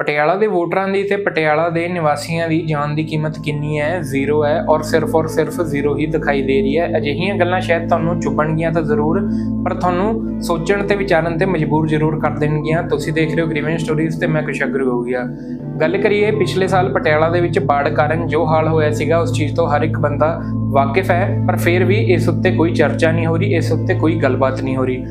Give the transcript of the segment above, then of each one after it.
ਪਟਿਆਲਾ ਦੇ ਵੋਟਰਾਂ ਦੀ ਤੇ ਪਟਿਆਲਾ ਦੇ ਨਿਵਾਸੀਆਂ ਦੀ ਜਾਨ ਦੀ ਕੀਮਤ ਕਿੰਨੀ ਹੈ? ਜ਼ੀਰੋ ਹੈ ਔਰ ਸਿਰਫ ਔਰ ਸਿਰਫ ਜ਼ੀਰੋ ਹੀ ਦਿਖਾਈ ਦੇ ਰਹੀ ਹੈ। ਅਜਿਹੀਆਂ ਗੱਲਾਂ ਸ਼ਾਇਦ ਤੁਹਾਨੂੰ ਚੁੱਭਣਗੀਆਂ ਤਾਂ ਜ਼ਰੂਰ, ਪਰ ਤੁਹਾਨੂੰ ਸੋਚਣ ਤੇ ਵਿਚਾਰਨ ਤੇ ਮਜਬੂਰ ਜ਼ਰੂਰ ਕਰ ਦੇਣਗੀਆਂ। ਤੁਸੀਂ ਦੇਖ ਰਹੇ ਹੋ ਗ੍ਰੀਵਨ ਸਟੋਰੀਜ਼ ਤੇ ਮੈਂ ਕੁਸ਼ਗਰ ਹੋ ਗਿਆ ਗੱਲ ਕਰੀਏ, ਪਿਛਲੇ ਸਾਲ ਪਟਿਆਲਾ ਦੇ ਵਿੱਚ ਬਾੜ ਕਾਰਨ ਜੋ ਹਾਲ ਹੋਇਆ ਸੀਗਾ, ਉਸ ਚੀਜ਼ ਤੋਂ ਹਰ ਇੱਕ ਬੰਦਾ ਵਾਕਿਫ ਹੈ, ਪਰ ਫਿਰ ਵੀ ਇਸ ਉੱਤੇ ਕੋਈ ਚਰਚਾ ਨਹੀਂ ਹੋ ਰਹੀ, ਇਸ ਉੱਤੇ ਕੋਈ ਗੱਲਬਾਤ ਨਹੀਂ ਹੋ ਰਹੀ।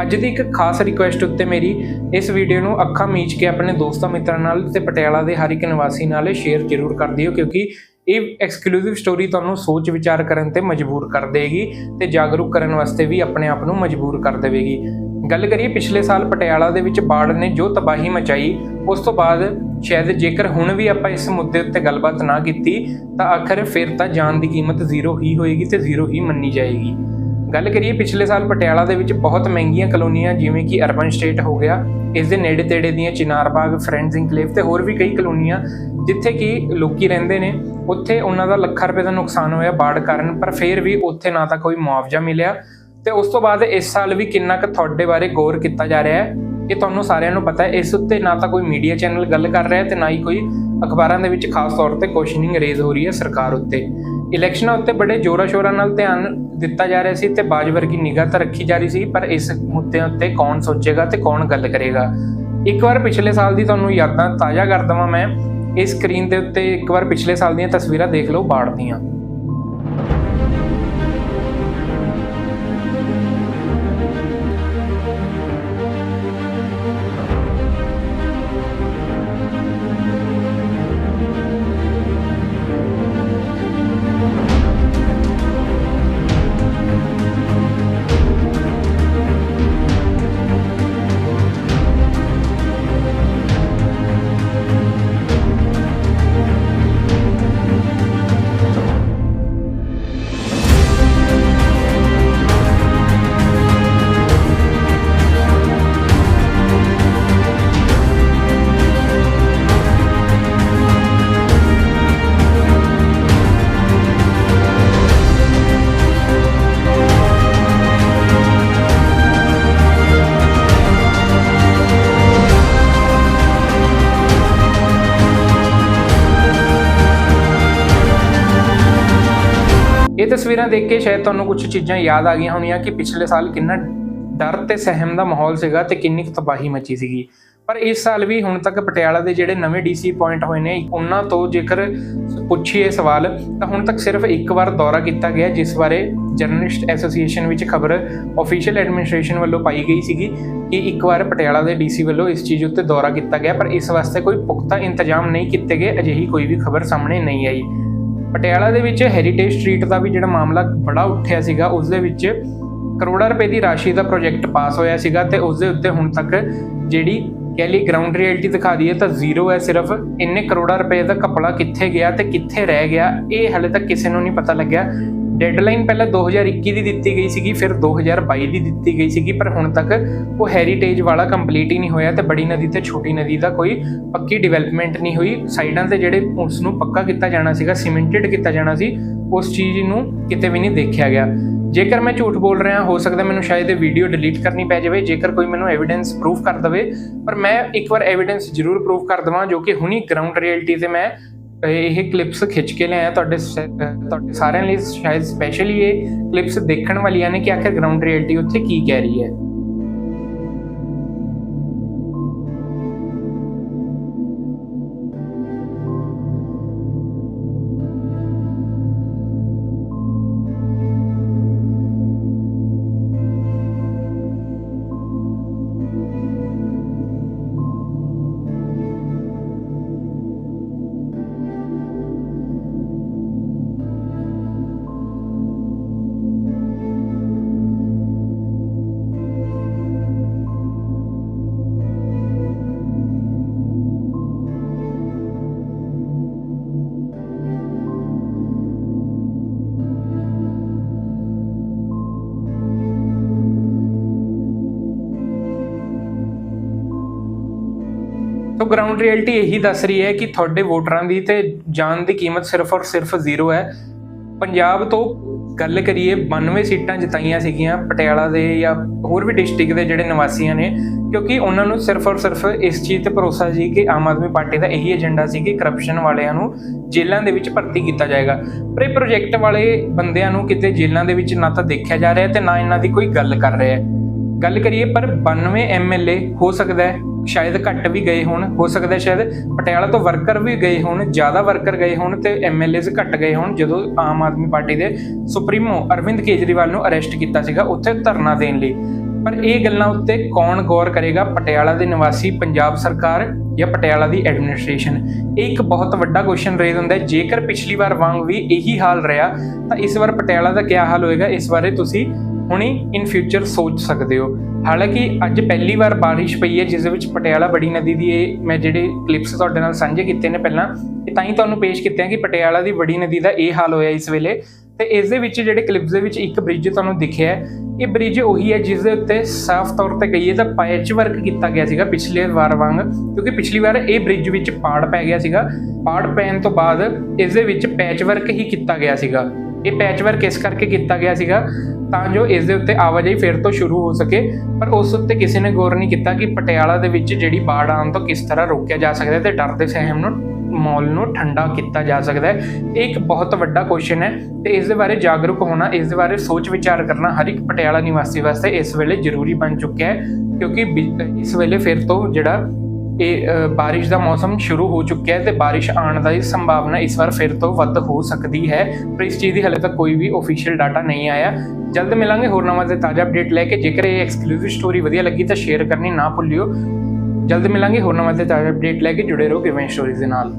ਅੱਜ ਦੀ ਇੱਕ ਖਾਸ ਰਿਕੁਐਸਟ ਉੱਤੇ ਮੇਰੀ ਇਸ ਵੀਡੀਓ ਨੂੰ ਅੱਖਾਂ ਮੀਚ ਕੇ ਆਪਣੇ ਦੋਸਤਾਂ ਮਿੱਤਰਾਂ ਨਾਲ ਤੇ ਪਟਿਆਲਾ ਦੇ ਹਰ ਇੱਕ ਨਿਵਾਸੀ ਨਾਲ ਸ਼ੇਅਰ ਜ਼ਰੂਰ ਕਰ ਦਿਓ, ਕਿਉਂਕਿ ਇਹ ਐਕਸਕਲੂਸਿਵ ਸਟੋਰੀ ਤੁਹਾਨੂੰ ਸੋਚ ਵਿਚਾਰ ਕਰਨ ਤੇ ਮਜਬੂਰ ਕਰ ਦੇਗੀ ਤੇ ਜਾਗਰੂਕ ਕਰਨ ਵਾਸਤੇ ਵੀ ਆਪਣੇ ਆਪ ਨੂੰ ਮਜਬੂਰ ਕਰ ਦੇਵੇਗੀ। ਗੱਲ ਕਰੀਏ ਪਿਛਲੇ ਸਾਲ ਪਟਿਆਲਾ ਦੇ ਵਿੱਚ ਬਾੜ ਨੇ ਜੋ ਤਬਾਹੀ ਮਚਾਈ, ਉਸ ਤੋਂ ਬਾਅਦ ਸ਼ਾਇਦ ਜੇਕਰ ਹੁਣ ਵੀ ਆਪਾਂ ਇਸ ਮੁੱਦੇ ਉੱਤੇ ਗੱਲਬਾਤ ਨਾ ਕੀਤੀ, ਤਾਂ ਆਖਰ ਫਿਰ ਤਾਂ ਜਾਨ ਦੀ ਕੀਮਤ ਜ਼ੀਰੋ ਹੀ ਹੋਏਗੀ ਤੇ ਜ਼ੀਰੋ ਹੀ ਮੰਨੀ ਜਾਏਗੀ। ਗੱਲ ਕਰੀਏ ਪਿਛਲੇ ਸਾਲ ਪਟਿਆਲਾ ਦੇ ਵਿੱਚ ਬਹੁਤ ਮਹਿੰਗੀਆਂ ਕਲੋਨੀਆਂ ਜਿਵੇਂ ਕਿ ਅਰਬਨ ਸਟੇਟ ਹੋ ਗਿਆ, ਇਸ ਦੇ ਨੇੜੇ ਤੇੜੇ ਦੀਆਂ ਚਿਨਾਰ ਬਾਗ ਫਰੈਂਡਸ ਇਨਕਲੇਵ ਤੇ ਹੋਰ ਵੀ ਕਈ ਕਲੋਨੀਆਂ ਜਿੱਥੇ ਕਿ ਲੋਕੀ ਰਹਿੰਦੇ ਨੇ, ਉੱਥੇ ਉਹਨਾਂ ਦਾ ਲੱਖਾਂ ਰੁਪਏ ਦਾ ਨੁਕਸਾਨ ਹੋਇਆ ਬਾੜ ਕਾਰਨ, ਪਰ ਫਿਰ ਵੀ ਉੱਥੇ ਨਾ ਤਾਂ ਕੋਈ ਮੁਆਵਜ਼ਾ ਮਿਲਿਆ ਤੇ ਉਸ ਤੋਂ ਬਾਅਦ ਇਸ ਸਾਲ ਵੀ ਕਿੰਨਾ ਕੁ ਤੁਹਾਡੇ ਬਾਰੇ ਗੌਰ ਕੀਤਾ ਜਾ ਰਿਹਾ ਹੈ? ਇਹ ਤੁਹਾਨੂੰ ਸਾਰਿਆਂ ਨੂੰ ਪਤਾ ਹੈ, ਇਸ ਉੱਤੇ ਨਾ ਤਾਂ ਕੋਈ ਮੀਡੀਆ ਚੈਨਲ ਗੱਲ ਕਰ ਰਿਹਾ ਤੇ ਨਾ ਹੀ ਕੋਈ ਅਖਬਾਰਾਂ ਦੇ ਵਿੱਚ ਖਾਸ ਤੌਰ ਤੇ ਕੁਐਸਚਨਿੰਗ ਰੇਜ਼ ਹੋ ਰਹੀ ਹੈ ਸਰਕਾਰ ਉੱਤੇ। ਇਲੈਕਸ਼ਨਾਂ ਉੱਤੇ ਬੜੇ ਜ਼ੋਰਾਂ ਸ਼ੋਰਾਂ ਨਾਲ ਧਿਆਨ ਦਿੱਤਾ ਜਾ ਰਿਹਾ ਸੀ ਤੇ ਬਾਜ ਵਰਗੀ ਨਿਗਾਹ ਤਾਂ ਰੱਖੀ ਜਾ ਰਹੀ ਸੀ, ਪਰ ਇਸ ਮੁੱਦੇ ਉੱਤੇ ਕੌਣ ਸੋਚੇਗਾ ਤੇ ਕੌਣ ਗੱਲ ਕਰੇਗਾ? ਇੱਕ ਵਾਰ ਪਿਛਲੇ ਸਾਲ ਦੀ ਤੁਹਾਨੂੰ ਯਾਦਾਂ ਤਾਜ਼ਾ ਕਰ ਦਵਾਂ ਮੈਂ। ਇਸ ਸਕਰੀਨ ਦੇ ਉੱਤੇ ਇੱਕ ਵਾਰ ਪਿਛਲੇ ਸਾਲ ਦੀਆਂ ਤਸਵੀਰਾਂ ਦੇਖ ਲਓ, ਬਾੜ ਦੀਆਂ। ਇਹ ਤਸਵੀਰਾਂ ਦੇਖ ਕੇ ਸ਼ਾਇਦ ਤੁਹਾਨੂੰ ਕੁਝ ਚੀਜ਼ਾਂ ਯਾਦ ਆ ਗਈਆਂ ਹੋਣੀਆਂ ਕਿ ਪਿਛਲੇ ਸਾਲ ਕਿੰਨਾ ਡਰ ਤੇ ਸਹਿਮ ਦਾ ਮਾਹੌਲ ਸੀਗਾ ਤੇ ਕਿੰਨੀ ਕੁ ਤਬਾਹੀ ਮਚੀ ਸੀਗੀ। ਪਰ ਇਸ ਸਾਲ ਵੀ ਹੁਣ ਤੱਕ ਪਟਿਆਲਾ ਦੇ ਜਿਹੜੇ ਨਵੇਂ ਡੀਸੀ ਪੁਆਇੰਟ ਹੋਏ ਨੇ, ਉਹਨਾਂ ਤੋਂ ਜੇਕਰ ਪੁੱਛੀਏ ਸਵਾਲ, ਤਾਂ ਹੁਣ ਤੱਕ ਸਿਰਫ ਇੱਕ ਵਾਰ ਦੌਰਾ ਕੀਤਾ ਗਿਆ, ਜਿਸ ਬਾਰੇ ਜਰਨਲਿਸਟ ਐਸੋਸੀਏਸ਼ਨ ਵਿੱਚ ਖਬਰ ਅਫੀਸ਼ੀਅਲ ਐਡਮਿਨਿਸਟ੍ਰੇਸ਼ਨ ਵੱਲੋਂ ਪਾਈ ਗਈ ਸੀਗੀ ਕਿ ਇੱਕ ਵਾਰ ਪਟਿਆਲਾ ਦੇ ਡੀਸੀ ਵੱਲੋਂ ਇਸ ਚੀਜ਼ ਉੱਤੇ ਦੌਰਾ ਕੀਤਾ ਗਿਆ, ਪਰ ਇਸ ਵਾਸਤੇ ਕੋਈ ਪੁਖਤਾ ਇੰਤਜ਼ਾਮ ਨਹੀਂ ਕੀਤੇ ਗਏ, ਅਜਿਹੀ ਕੋਈ ਵੀ ਖਬਰ ਸਾਹਮਣੇ ਨਹੀਂ ਆਈ। ਪਟਿਆਲਾ ਦੇ ਵਿੱਚ ਹੈਰੀਟੇਜ ਸਟਰੀਟ ਦਾ ਵੀ ਜਿਹੜਾ ਮਾਮਲਾ ਬੜਾ ਉੱਠਿਆ ਸੀਗਾ, ਉਸ ਦੇ ਵਿੱਚ ਕਰੋੜਾਂ ਰੁਪਏ ਦੀ ਰਾਸ਼ੀ ਦਾ ਪ੍ਰੋਜੈਕਟ ਪਾਸ ਹੋਇਆ ਸੀਗਾ ਤੇ ਉਸ ਦੇ ਉੱਤੇ ਹੁਣ ਤੱਕ ਜਿਹੜੀ ਕਹਿ ਲਈ ਗਰਾਊਂਡ ਰਿਐਲਿਟੀ ਦਿਖਾ ਦਈਏ ਤਾਂ ਜ਼ੀਰੋ ਹੈ ਸਿਰਫ। ਇੰਨੇ ਕਰੋੜਾਂ ਰੁਪਏ ਦਾ ਕਪੜਾ ਕਿੱਥੇ ਗਿਆ ਤੇ ਕਿੱਥੇ ਰਹਿ ਗਿਆ, ਇਹ ਹਲੇ ਤੱਕ ਕਿਸੇ ਨੂੰ ਨਹੀਂ ਪਤਾ ਲੱਗਿਆ। ਡੈਡਲਾਈਨ ਪਹਿਲਾਂ 2021 ਦੀ ਦਿੱਤੀ ਗਈ ਸੀਗੀ, ਫਿਰ 2022 ਦੀ ਦਿੱਤੀ ਗਈ ਸੀਗੀ, ਪਰ ਹੁਣ ਤੱਕ ਉਹ ਹੈਰੀਟੇਜ ਵਾਲਾ ਕੰਪਲੀਟ ਹੀ ਨਹੀਂ ਹੋਇਆ ਤੇ ਬੜੀ ਨਦੀ ਤੇ ਛੋਟੀ ਨਦੀ ਦਾ ਕੋਈ ਪੱਕੀ ਡਿਵੈਲਪਮੈਂਟ ਨਹੀਂ ਹੋਈ। ਸਾਈਡਾਂ ਤੇ ਜਿਹੜੇ ਉਸ ਨੂੰ ਪੱਕਾ ਕੀਤਾ ਜਾਣਾ ਸੀਗਾ ਸੀਮੈਂਟਡ ਕੀਤਾ ਜਾਣਾ ਸੀ, ਉਸ ਚੀਜ਼ ਨੂੰ ਕਿਤੇ ਵੀ ਨਹੀਂ ਦੇਖਿਆ ਗਿਆ। ਜੇਕਰ ਮੈਂ ਝੂਠ ਬੋਲ ਰਿਹਾ, ਹੋ ਸਕਦਾ ਮੈਨੂੰ ਸ਼ਾਇਦ ਇਹ ਵੀਡੀਓ ਡਿਲੀਟ ਕਰਨੀ ਪੈ ਜਾਵੇ, ਜੇਕਰ ਕੋਈ ਮੈਨੂੰ ਐਵੀਡੈਂਸ ਪ੍ਰੂਫ ਕਰ ਦਵੇ, ਪਰ ਮੈਂ ਇੱਕ ਵਾਰ ਐਵੀਡੈਂਸ ਜ਼ਰੂਰ ਪ੍ਰੂਫ ਕਰ ਦਵਾਂ, ਜੋ ਕਿ ਹੁਣੀ ਗਰਾਊਂਡ ਰਿਐਲਿਟੀ ਤੇ ਮੈਂ ਇਹ ਕਲਿੱਪਸ ਖਿੱਚ ਕੇ ਲਿਆਇਆ ਤੁਹਾਡੇ ਸ- ਤੁਹਾਡੇ ਸਾਰਿਆਂ ਲਈ, ਸ਼ਾਇਦ ਸਪੈਸ਼ਲੀ ਇਹ ਕਲਿੱਪਸ ਦੇਖਣ ਵਾਲੀਆਂ ਨੇ ਕਿ ਆਖਿਰ ਗਰਾਊਂਡ ਰਿਐਲਿਟੀ ਉੱਥੇ ਕੀ ਕਹਿ ਰਹੀ ਹੈ। ਤਾਂ ਗਰਾਊਂਡ ਰਿਐਲਿਟੀ ਇਹੀ ਦੱਸ ਰਹੀ ਹੈ ਕਿ ਤੁਹਾਡੇ ਵੋਟਰਾਂ ਦੀ ਤੇ ਜਾਨ ਦੀ ਕੀਮਤ ਸਿਰਫ ਔਰ ਸਿਰਫ ਜ਼ੀਰੋ ਹੈ। ਪੰਜਾਬ ਤੋਂ ਗੱਲ ਕਰੀਏ 92 ਸੀਟਾਂ ਜਿਤਾਈਆਂ ਸੀਗੀਆਂ ਪਟਿਆਲਾ ਦੇ ਜਾਂ ਹੋਰ ਵੀ ਡਿਸਟ੍ਰਿਕਟ ਦੇ ਜਿਹੜੇ ਨਿਵਾਸੀਆਂ ਨੇ, ਕਿਉਂਕਿ ਉਹਨਾਂ ਨੂੰ ਸਿਰਫ ਔਰ ਸਿਰਫ ਇਸ ਚੀਜ਼ ਤੇ ਭਰੋਸਾ ਸੀ ਕਿ ਆਮ ਆਦਮੀ ਪਾਰਟੀ ਦਾ ਇਹੀ ਏਜੰਡਾ ਸੀ ਕਿ ਕਰਪਸ਼ਨ ਵਾਲਿਆਂ ਨੂੰ ਜੇਲ੍ਹਾਂ ਦੇ ਵਿੱਚ ਭਰਤੀ ਕੀਤਾ ਜਾਏਗਾ। ਪਰ ਇਹ ਪ੍ਰੋਜੈਕਟ ਵਾਲੇ ਬੰਦਿਆਂ ਨੂੰ ਕਿਤੇ ਜੇਲ੍ਹਾਂ ਦੇ ਵਿੱਚ ਨਾ ਤਾਂ ਦੇਖਿਆ ਜਾ ਰਿਹਾ ਤੇ ਨਾ ਇਹਨਾਂ ਦੀ ਕੋਈ ਗੱਲ ਕਰ ਰਿਹਾ ਹੈ। ਗੱਲ ਕਰੀਏ, ਪਰ 92 ਐਮਐਲਏ ਹੋ ਸਕਦਾ ਹੈ। ਸ਼ਾਇਦ ਘੱਟ ਵੀ ਗਏ ਹੋਣ, ਹੋ ਸਕਦਾ ਸ਼ਾਇਦ ਪਟਿਆਲਾ ਤੋਂ ਵਰਕਰ ਵੀ ਗਏ ਹੋਣ, ਜ਼ਿਆਦਾ ਵਰਕਰ ਗਏ ਹੋਣ ਤੇ ਐਮਐਲਏਜ਼ ਘੱਟ ਗਏ ਹੋਣ, ਜਦੋਂ ਆਮ ਆਦਮੀ ਪਾਰਟੀ ਦੇ ਸੁਪਰੀਮੋ ਅਰਵਿੰਦ ਕੇਜਰੀਵਾਲ ਨੂੰ ਅਰੈਸਟ ਕੀਤਾ ਸੀਗਾ, ਉੱਥੇ ਧਰਨਾ ਦੇਣ ਲਈ। ਪਰ ਇਹ ਗੱਲਾਂ ਉੱਤੇ ਕੌਣ ਗੌਰ ਕਰੇਗਾ? ਪਟਿਆਲਾ ਦੇ ਨਿਵਾਸੀ ਪੰਜਾਬ ਸਰਕਾਰ ਜਾਂ ਪਟਿਆਲਾ ਦੀ ਐਡਮਿਨਿਸਟ੍ਰੇਸ਼ਨ ਇਹ ਇੱਕ ਬਹੁਤ ਵੱਡਾ ਕੁਐਸਚਨ ਰੇਜ਼ ਹੁੰਦਾ ਹੈ। ਜੇਕਰ ਪਿਛਲੀ ਵਾਰ ਵਾਂਗ ਵੀ ਇਹੀ ਹਾਲ ਰਿਹਾ, ਤਾਂ ਇਸ ਵਾਰ ਪਟਿਆਲਾ ਦਾ ਕੀ ਹਾਲ ਹੋਏਗਾ? ਇਸ ਬਾਰੇ ਤੁਸੀਂ ਹੁਣੀ ਇਨ ਫਿਊਚਰ ਸੋਚ ਸਕਦੇ ਹੋ। ਹਾਲਾਂਕਿ ਅੱਜ ਪਹਿਲੀ ਵਾਰ ਬਾਰਿਸ਼ ਪਈ ਹੈ, ਜਿਸ ਦੇ ਵਿੱਚ ਪਟਿਆਲਾ ਬੜੀ ਨਦੀ ਦੀ ਇਹ ਮੈਂ ਜਿਹੜੇ ਕਲਿੱਪਸ ਤੁਹਾਡੇ ਨਾਲ ਸਾਂਝੇ ਕੀਤੇ ਨੇ ਪਹਿਲਾਂ, ਇਹ ਤਾਂ ਹੀ ਤੁਹਾਨੂੰ ਪੇਸ਼ ਕੀਤੇ ਆ ਕਿ ਪਟਿਆਲਾ ਦੀ ਬੜੀ ਨਦੀ ਦਾ ਇਹ ਹਾਲ ਹੋਇਆ ਇਸ ਵੇਲੇ। ਤੇ ਇਸ ਦੇ ਵਿੱਚ ਜਿਹੜੇ ਕਲਿੱਪਸ ਦੇ ਵਿੱਚ ਇੱਕ ਬ੍ਰਿਜ ਤੁਹਾਨੂੰ ਦਿਖਿਆ ਇਹ ਬ੍ਰਿਜ ਉਹੀ ਹੈ ਜਿਸ ਦੇ ਉੱਤੇ ਸਾਫ਼ ਤੌਰ ਤੇ ਕਹੀਏ ਤਾਂ ਪੈਚ ਵਰਕ ਕੀਤਾ ਗਿਆ ਸੀਗਾ ਪਿਛਲੇ ਵਾਰ ਵਾਂਗ, ਕਿਉਂਕਿ ਪਿਛਲੀ ਵਾਰ ਇਹ ਬ੍ਰਿਜ ਵਿੱਚ ਪਾੜ ਪੈ ਗਿਆ ਸੀਗਾ। ਪਾੜ ਪੈਣ ਤੋਂ ਬਾਅਦ ਇਸ ਦੇ ਵਿੱਚ ਪੈਚ ਵਰਕ ਹੀ ਕੀਤਾ ਗਿਆ ਸੀਗਾ। ਇਹ ਪੈਚ ਵਰਕ ਇਸ ਕਰਕੇ ਕੀਤਾ ਗਿਆ ਸੀਗਾ ਤਾਂ ਜੋ ਇਸ ਦੇ ਉੱਤੇ ਆਵਾਜਾਈ ਫਿਰ ਤੋਂ ਸ਼ੁਰੂ ਹੋ ਸਕੇ, ਪਰ ਉਸ ਉੱਤੇ ਕਿਸੇ ਨੇ ਗੌਰ ਨਹੀਂ ਕੀਤਾ ਕਿ ਪਟਿਆਲਾ ਦੇ ਵਿੱਚ ਜਿਹੜੀ ਬਾੜ ਆਉਣ ਤੋਂ ਕਿਸ ਤਰ੍ਹਾਂ ਰੋਕਿਆ ਜਾ ਸਕਦਾ ਹੈ ਤੇ ਡਰ ਦੇ ਸਹਿਮ ਨੂੰ ਮਾਹੌਲ ਨੂੰ ਠੰਡਾ ਕੀਤਾ ਜਾ ਸਕਦਾ ਹੈ। ਇਹ ਇੱਕ ਬਹੁਤ ਵੱਡਾ ਕੁਐਸਚਨ ਹੈ ਤੇ ਇਸ ਦੇ ਬਾਰੇ ਜਾਗਰੂਕ ਹੋਣਾ, ਇਸ ਦੇ ਬਾਰੇ ਸੋਚ ਵਿਚਾਰ ਕਰਨਾ ਹਰ ਇੱਕ ਪਟਿਆਲਾ ਨਿਵਾਸੀ ਵਾਸਤੇ ਇਸ ਵੇਲੇ ਜ਼ਰੂਰੀ ਬਣ ਚੁੱਕਿਆ ਹੈ, ਕਿਉਂਕਿ ਬਿ- ਇਸ ਵੇਲੇ ਫਿਰ ਤੋਂ ਜਿਹੜਾ ਇਹ ਅ, ਬਾਰਿਸ਼ ਦਾ ਮੌਸਮ ਸ਼ੁਰੂ ਹੋ ਚੁੱਕਿਆ ਹੈ ਤੇ ਬਾਰਿਸ਼ ਆਉਣ ਦੀ ਸੰਭਾਵਨਾ ਇਸ ਵਾਰ ਫਿਰ ਤੋਂ ਵੱਧ ਹੋ ਸਕਦੀ ਹੈ। ਪਰ ਇਸ ਚੀਜ਼ ਦੀ ਹਲੇ ਤੱਕ ਕੋਈ ਵੀ ਅਫੀਸ਼ੀਅਲ ਡਾਟਾ ਨਹੀਂ ਆਇਆ। ਜਲਦ ਮਿਲਾਂਗੇ ਹੋਰ ਨਵਾਂ ਤੇ ਤਾਜ਼ਾ ਅਪਡੇਟ ਲੈ ਕੇ। ਜੇਕਰ ਇਹ ਐਕਸਕਲੂਸਿਵ ਸਟੋਰੀ ਵਧੀਆ ਲੱਗੀ ਤਾਂ ਸ਼ੇਅਰ ਕਰਨੀ ਨਾ ਭੁੱਲਿਓ। ਜਲਦ ਮਿਲਾਂਗੇ ਹੋਰ ਨਵਾਂ ਤੇ ਤਾਜ਼ਾ ਅਪਡੇਟ ਲੈ ਕੇ। ਜੁੜੇ ਰਹੋ ਗਿਵਨ ਸਟੋਰੀਜ਼ ਦੇ ਨਾਲ।